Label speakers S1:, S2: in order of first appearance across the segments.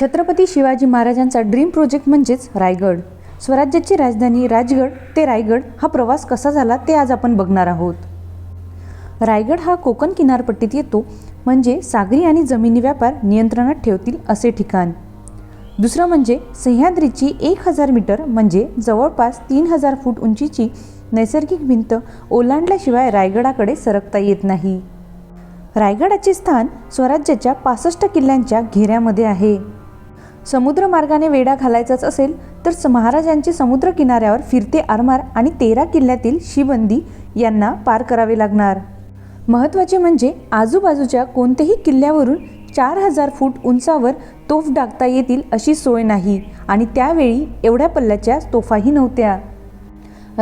S1: छत्रपती शिवाजी महाराजांचा dream project म्हणजेच रायगड. स्वराज्याची राजधानी राजगड ते रायगड हा प्रवास कसा झाला ते आज आपण बघणार आहोत. रायगड हा कोकण किनारपट्टीत येतो म्हणजे सागरी आणि जमिनी व्यापार नियंत्रणात ठेवतील असे ठिकाण. दुसरं म्हणजे सह्याद्रीची एक हजार मीटर म्हणजे जवळपास तीन हजार फूट उंचीची नैसर्गिक भिंत ओलांडल्याशिवाय रायगडाकडे सरकता येत नाही. रायगडाचे स्थान स्वराज्याच्या पासष्ट किल्ल्यांच्या घेऱ्यामध्ये आहे. समुद्रमार्गाने वेढा घालायचाच असेल तर स- महाराजांचे समुद्र किनाऱ्यावर फिरते आरमार आणि तेरा किल्ल्यातील शिबंदी यांना पार करावे लागणार. महत्त्वाचे म्हणजे आजूबाजूच्या कोणत्याही किल्ल्यावरून चार हजार फूट उंचावर तोफ डागता येतील अशी सोय नाही आणि त्यावेळी एवढ्या पल्ल्याच्या तोफाही नव्हत्या.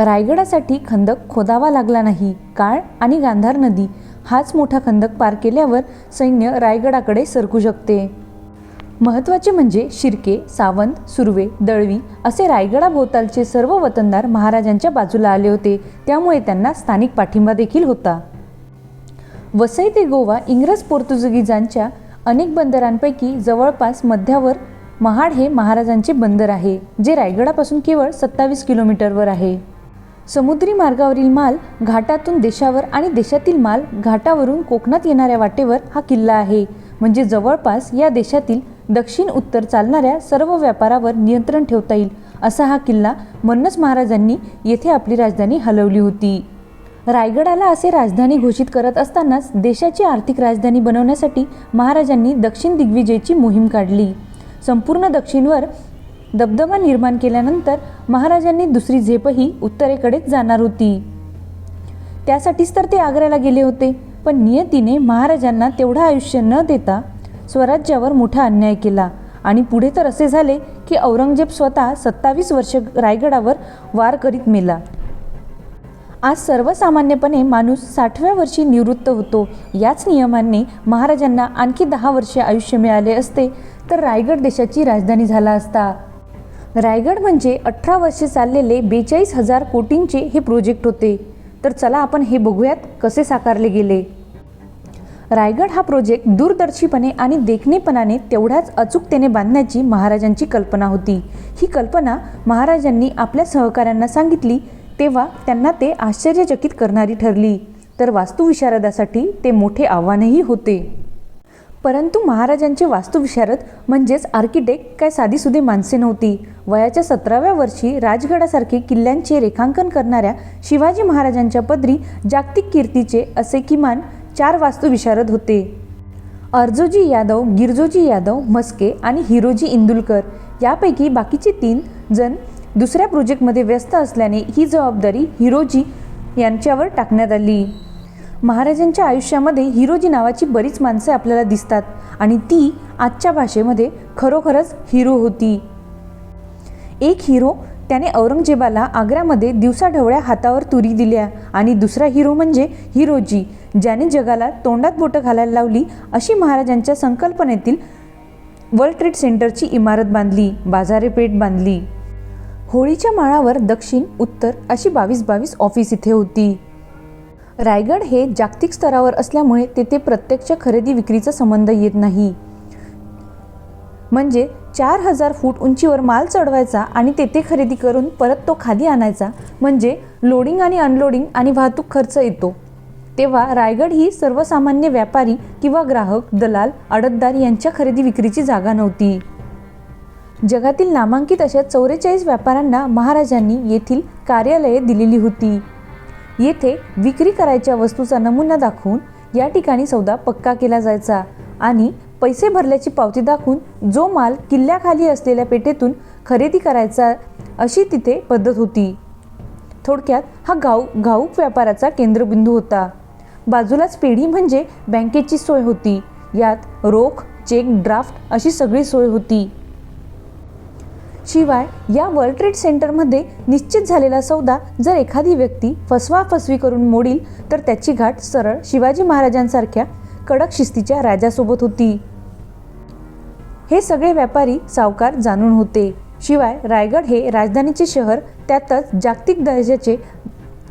S1: रायगडासाठी खंदक खोदावा लागला नाही. काळ आणि गांधार नदी हाच मोठा खंदक पार केल्यावर सैन्य रायगडाकडे सरकू शकते. महत्त्वाचे म्हणजे शिर्के सावंत सुर्वे दळवी असे रायगडाभोवतालचे सर्व वतनदार महाराजांच्या बाजूला आले होते. त्यामुळे त्यांना स्थानिक पाठिंबा देखील होता. वसई ते गोवा इंग्रज पोर्तुगीजांच्या अनेक बंदरांपैकी जवळपास मध्यावर महाड हे महाराजांचे बंदर आहे जे रायगडापासून केवळ सत्तावीस किलोमीटरवर आहे. समुद्री मार्गावरील माल घाटातून देशावर आणि देशातील माल घाटावरून कोकणात येणाऱ्या वाटेवर हा किल्ला आहे. म्हणजे जवळपास या देशातील दक्षिण उत्तर चालणाऱ्या सर्व व्यापारावर नियंत्रण ठेवता येईल असा हा किल्ला म्हणूनच महाराजांनी येथे आपली राजधानी हलवली होती. रायगडाला असे राजधानी घोषित करत असतानाच देशाची आर्थिक राजधानी बनवण्यासाठी महाराजांनी दक्षिण दिग्विजयची मोहीम काढली. संपूर्ण दक्षिणवर दबदबा निर्माण केल्यानंतर महाराजांनी दुसरी झेपही उत्तरेकडेच जाणार होती. त्यासाठीच तर ते आग्र्याला गेले होते पण नियतीने महाराजांना तेवढं आयुष्य न देता स्वराज्यावर मोठा अन्याय केला. आणि पुढे तर असे झाले की औरंगजेब स्वतः सत्तावीस वर्ष रायगडावर वार करीत मेला. आज सर्वसामान्यपणे माणूस साठव्या वर्षी निवृत्त होतो. याच नियमाने महाराजांना आणखी दहा वर्षे आयुष्य मिळाले असते तर रायगड देशाची राजधानी झाला असता. रायगड म्हणजे अठरा वर्षे चाललेले बेचाळीस हजार कोटींचे हे प्रोजेक्ट होते. तर चला आपण हे बघूयात कसे साकारले गेले. रायगड हा प्रोजेक्ट दूरदर्शीपणे आणि देखणेपणाने तेवढ्याच अचूकतेने बांधण्याची महाराजांची कल्पना होती. ही कल्पना महाराजांनी आपल्या सहकाऱ्यांना सांगितली तेव्हा त्यांना ते आश्चर्यचकित करणारी ठरली. तर वास्तुविशारदासाठी ते मोठे आव्हानही होते. परंतु महाराजांचे वास्तुविशारद म्हणजेच आर्किटेक्ट काय साधीसुधी माणसे नव्हती. वयाच्या सतराव्या वर्षी राजगडासारखे किल्ल्यांचे रेखांकन करणाऱ्या शिवाजी महाराजांच्या पदरी जागतिक कीर्तीचे असे किमान चार वास्तुविशारद होते. अर्जोजी यादव गिरजोजी यादव म्हस्के आणि हिरोजी इंदुलकर यापैकी बाकीचे तीन जण दुसऱ्या प्रोजेक्टमध्ये व्यस्त असल्याने ही जबाबदारी हिरोजी यांच्यावर टाकण्यात आली. महाराजांच्या आयुष्यामध्ये हिरोजी नावाची बरीच माणसं आपल्याला दिसतात आणि ती आजच्या भाषेमध्ये खरोखरच हिरो होती. एक हिरो त्याने औरंगजेबाला आग्र्यामध्ये दिवसाढवळ्या हातावर तुरी दिल्या आणि दुसरा हिरो म्हणजे हिरोजी ज्याने जगाला तोंडात बोटं घालायला लावली अशी महाराजांच्या संकल्पनेतील वर्ल्ड ट्रेड सेंटरची इमारत बांधली बाजारेपेठ बांधली. होळीच्या माळावर दक्षिण उत्तर अशी बावीस बावीस ऑफिस इथे होती. रायगड हे जागतिक स्तरावर असल्यामुळे तेथे प्रत्यक्ष खरेदी विक्रीचा संबंध येत नाही. म्हणजे चार हजार फूट उंचीवर माल चढवायचा आणि तेथे खरेदी करून परत तो खाली आणायचा. म्हणजे लोडिंग आणि अनलोडिंग आणि वाहतूक खर्च येतो. तेव्हा रायगड ही सर्वसामान्य व्यापारी किंवा ग्राहक दलाल अडतदार यांच्या खरेदी विक्रीची जागा नव्हती. जगातील नामांकित अशा चौवेचाळीस व्यापाऱ्यांना महाराजांनी येथील कार्यालये दिलेली होती. येथे विक्री करायच्या वस्तूचा नमुना दाखवून या ठिकाणी सौदा पक्का केला जायचा आणि पैसे भरल्याची पावती दाखवून जो माल किल्ल्याखाली असलेल्या पेठेतून खरेदी करायचा अशी तिथे पद्धत होती. थोडक्यात हा घाऊ घाऊक व्यापाराचा केंद्रबिंदू होता. बाजूलाच पेढी म्हणजे बँकेची सोय होती. यात रोख चेक ड्राफ्ट अशी सगळी सोय होती. शिवाय या वर्ल्ड ट्रेड सेंटरमध्ये निश्चित झालेला सौदा जर एखादी व्यक्ती फसवाफसवी करून मोडील तर त्याची घाट सरळ शिवाजी महाराजांसारख्या कडक शिस्तीच्या राजासोबत होती. हे सगळे व्यापारी सावकार जाणून होते. शिवाय रायगड हे राजधानीचे शहर त्यातच जागतिक दर्जाचे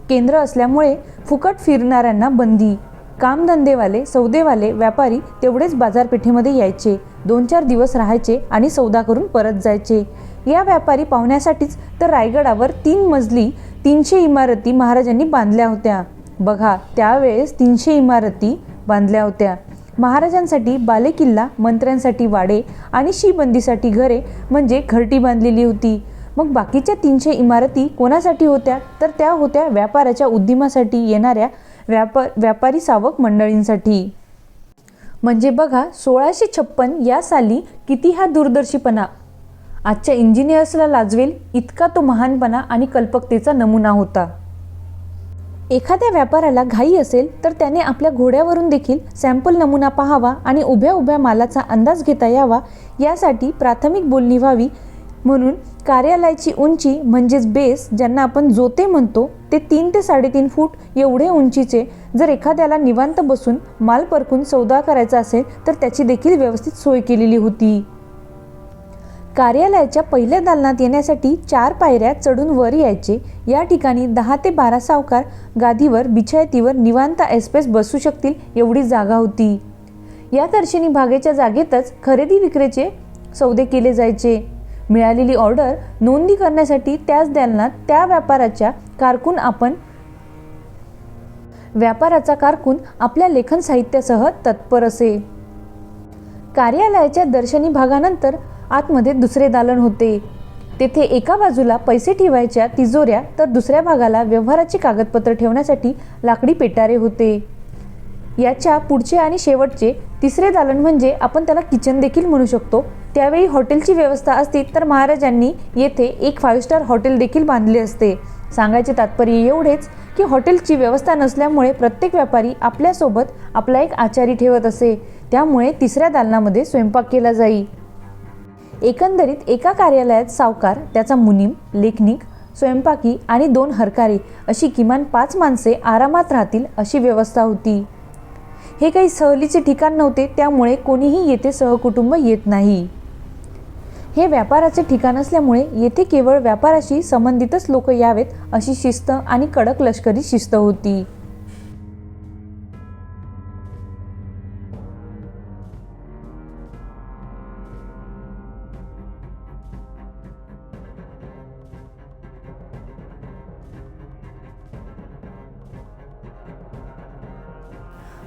S1: केंद्र असल्यामुळे फुकट फिरणाऱ्यांना बंदी. कामधंदेवाले सौदेवाले व्यापारी तेवढेच बाजारपेठेमध्ये यायचे. दोन चार दिवस राहायचे आणि सौदा करून परत जायचे. या व्यापारी पाहुण्यासाठीच तर रायगडावर तीन मजली तीनशे इमारती महाराजांनी बांधल्या होत्या. बघा त्यावेळेस तीनशे इमारती बांधल्या होत्या. महाराजांसाठी बालेकिल्ला मंत्र्यांसाठी वाडे आणि शिबंदीसाठी घरे म्हणजे घरटी बांधलेली होती. मग बाकीच्या तीनशे इमारती कोणासाठी होत्या? तर त्या होत्या व्यापाराच्या उद्यमासाठी येणाऱ्या व्यापार व्यापारी सावक मंडळींसाठी. म्हणजे बघा सोळाशे छप्पन या साली किती हा दूरदर्शीपणा? आजच्या इंजिनियर्सला लाजवेल इतका तो महानपणा आणि कल्पकतेचा नमुना होता. एखाद्या व्यापाऱ्याला घाई असेल तर त्याने आपल्या घोड्यावरून देखील सॅम्पल नमुना पाहावा आणि उभ्या उभ्या मालाचा अंदाज घेता यावा. यासाठी प्राथमिक बोलणी व्हावी. म्हणून कार्यालयाची उंची म्हणजेच बेस ज्यांना आपण जोते म्हणतो ते तीन ते साडेतीन फूट एवढे उंचीचे. जर एखाद्याला निवांत बसून माल परकून सौदा करायचा असेल तर त्याची देखील व्यवस्थित सोय केलेली होती. कार्यालयाच्या पहिल्या दालनात येण्यासाठी चार पायऱ्या चढून वर यायचे. या ठिकाणी दहा ते बारा सावकार गादीवर बिछायतीवर निवांत एसपेस बसू शकतील एवढी जागा होती. या दर्शनी भागेच्या जागेतच खरेदी विक्रीचे सौदे केले जायचे. मिळालेली ऑर्डर नोंदी करण्यासाठी त्याच दालनात त्या व्यापाराच्या कारकून आपण व्यापाराचा कारकून आपल्या लेखन साहित्यासह तत्पर असे. कार्यालयाच्या दर्शनी भागानंतर आतमध्ये दुसरे दालन होते. तेथे एका बाजूला पैसे ठेवायच्या तिजोऱ्या तर दुसऱ्या भागाला व्यवहाराची कागदपत्र ठेवण्यासाठी लाकडी पेटारे होते. याच्या पुढचे आणि शेवटचे तिसरे दालन म्हणजे आपण त्याला किचन देखील म्हणू शकतो. त्यावेळी हॉटेलची व्यवस्था असती तर महाराजांनी येथे एक फाईव्ह स्टार हॉटेल देखील बांधले असते. सांगायचे तात्पर्य एवढेच की हॉटेलची व्यवस्था नसल्यामुळे प्रत्येक व्यापारी आपल्यासोबत आपला एक आचारी ठेवत असे. त्यामुळे तिसऱ्या दालनामध्ये स्वयंपाक केला जाई. एकंदरीत एका कार्यालयात सावकार त्याचा मुनीम लेखनिक स्वयंपाकी आणि दोन हरकारी अशी किमान पाच माणसे आरामात राहतील अशी व्यवस्था होती. हे काही सहलीचे ठिकाण नव्हते त्यामुळे कोणीही येथे सहकुटुंब येत नाही. हे व्यापाराचे ठिकाण असल्यामुळे येथे केवळ व्यापाराशी संबंधितच लोक यावेत अशी शिस्त आणि कडक लष्करी शिस्त होती.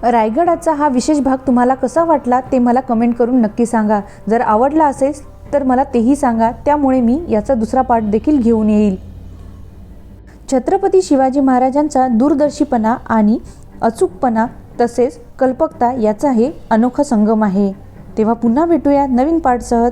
S1: रायगडाचा हा विशेष भाग तुम्हाला कसा वाटला ते मला कमेंट करून नक्की सांगा. जर आवडला असेल तर मला तेही सांगा. त्यामुळे मी याचा दुसरा पार्ट देखील घेऊन येईल. छत्रपती शिवाजी महाराजांचा दूरदर्शीपणा आणि अचूकपणा तसेच कल्पकता याचा हे अनोखा संगम आहे. तेव्हा पुन्हा भेटूया नवीन पार्टसह